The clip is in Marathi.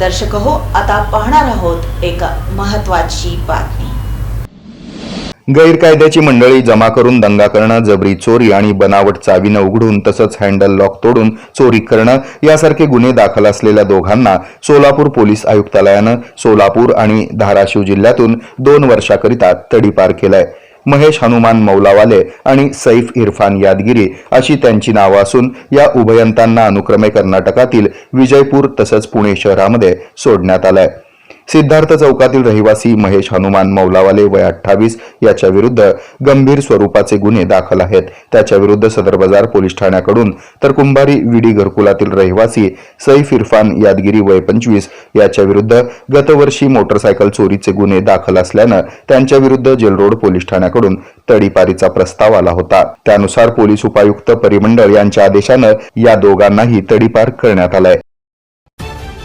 दर्शक हो आता पाहणार आहोत एक महत्वाची बातमी. गैरकायद्याची मंडळी जमा करून दंगा करणं जबरी चोरी आणि बनावट चावीनं उघडून तसंच हँडल लॉक तोडून चोरी करणं यासारखे गुन्हे दाखल असलेल्या दोघांना सोलापूर पोलीस आयुक्तालयानं सोलापूर आणि धाराशिव जिल्ह्यातून दोन वर्षाकरिता तडीपार केलाय. महेश हनुमान मौलावाले आणि सैफ इरफान यादगिरी अशी त्यांची नावं असून या उभयंतांना अनुक्रमे कर्नाटकातील विजयपूर तसंच पुणे शहरामध्ये सोडण्यात आलंय. सिद्धार्थ चौकातील रहिवासी महेश हनुमान मौलावाले वय अठ्ठावीस याच्या विरुद्ध गंभीर स्वरूपाचे गुन्हे दाखल आहेत. त्याच्या विरुद्ध सदर बाजार पोलीस ठाण्याकडून तर कुंभारी विडी घरकुलातील रहिवासी सैफ इरफान यादगिरी वय पंचवीस याच्या विरुद्ध गतवर्षी मोटरसायकल चोरीचे गुन्हे दाखल असल्यानं त्यांच्या विरुद्ध जेलरोड पोलीस ठाण्याकडून तडीपारीचा प्रस्ताव आला होता. त्यानुसार पोलीस उपायुक्त परिमंडळ यांच्या आदेशानं या दोघांनाही तडीपार करण्यात आलाय.